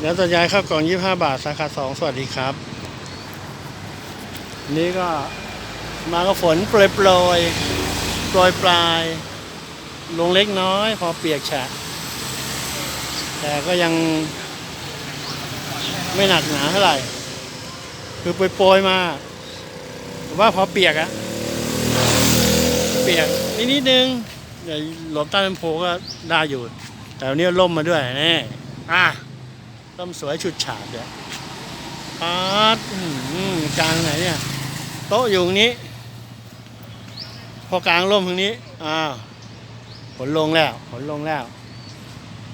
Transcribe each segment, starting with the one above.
แล้วตัวยายข้าวกล่องยี่ห้าบาท สาขาสองสวัสดีครับ นี่ก็มาก็ฝนโปรยโปรยโปรยปลาย ลงเล็กน้อย พอเปียกแฉะ แต่ก็ยังไม่หนักหนาเท่าไหร่ คือโปรยโปรยมาว่าพอเปียกอะเปียกนิดนิดนึงหลบใต้ลำโพก็ได้อยู่ แต่วันนี้ล่มมาด้วยนี่อะ ร่มสวยฉุดฉาดเดี๋ยปาดอื้อหือกลางไหนเนี่ย โต๊ะอยู่ตรงนี้ พอกลางร่มตรงนี้ อ้าวฝนลงแล้วฝนลงแล้ว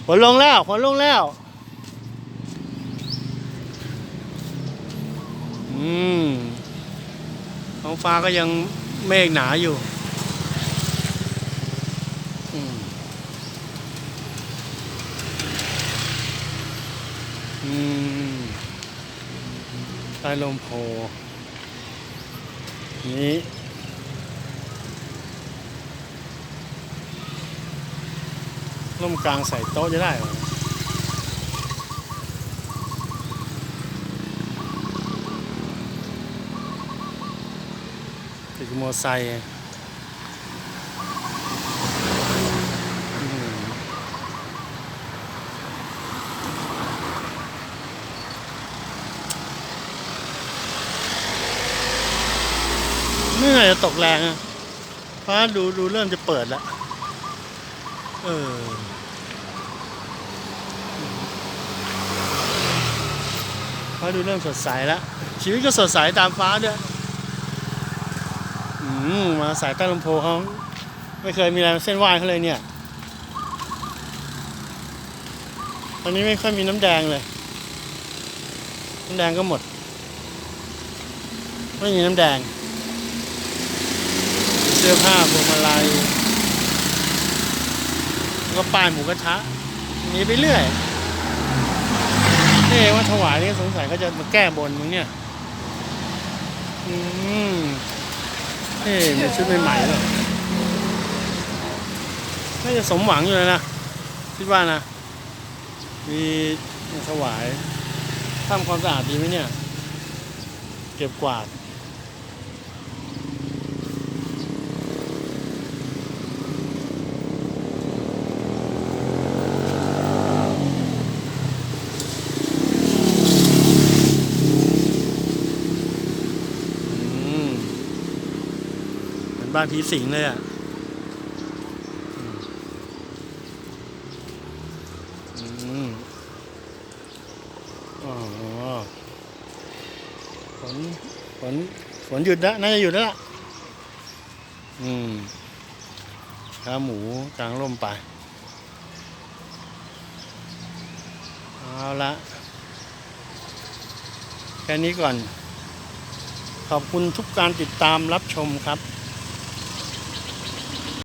ฝนลงแล้วฝนลงแล้ว อืมท้องฟ้าก็ยังเมฆหนาอยู่ อืม ใต้ลมโพ นี้ร่มกลางใส่โต๊ะจะได้หรอติดมอไซค์ ไม่น่าจะตกแรงอะฟ้าดูดูเริ่มจะเปิดแล้ว เออฟ้าดูเริ่มสดใสแล้ว ชีวิตก็สดใสตามฟ้าด้วยอืมมาสายใต้ลำโพงเขาไม่เคยมีอะไรเส้นไหว้เขาเลยเนี่ย ตอนนี้ไม่ค่อยมีน้ำแดงเลย น้ำแดงก็หมด ไม่มีน้ำแดง สื้อผ้าพวงมาลัยก็ป้ายหมูกระทะมีไปเรื่อยนี่ว่าถวายนี่สงสัยเขาจะมาแก้บนมึงเนี่ย อืมเฮ้มีชุดใหม่ๆเลยน่าจะสมหวังอยู่เลยนะคิดว่านะ มีถวายทำความสะอาดดีไหมเนี่ย เก็บกวาด อืมเหมือน บ้านผีสิงเลยอะอืมอ๋อฝน ฝน ฝนหยุดแล้วน่าจะหยุดแล้วล่ะ อืมขาหมูกลางร่มไป เอาละ แค่นี้ก่อน ขอบคุณทุกการติดตามรับชมครับ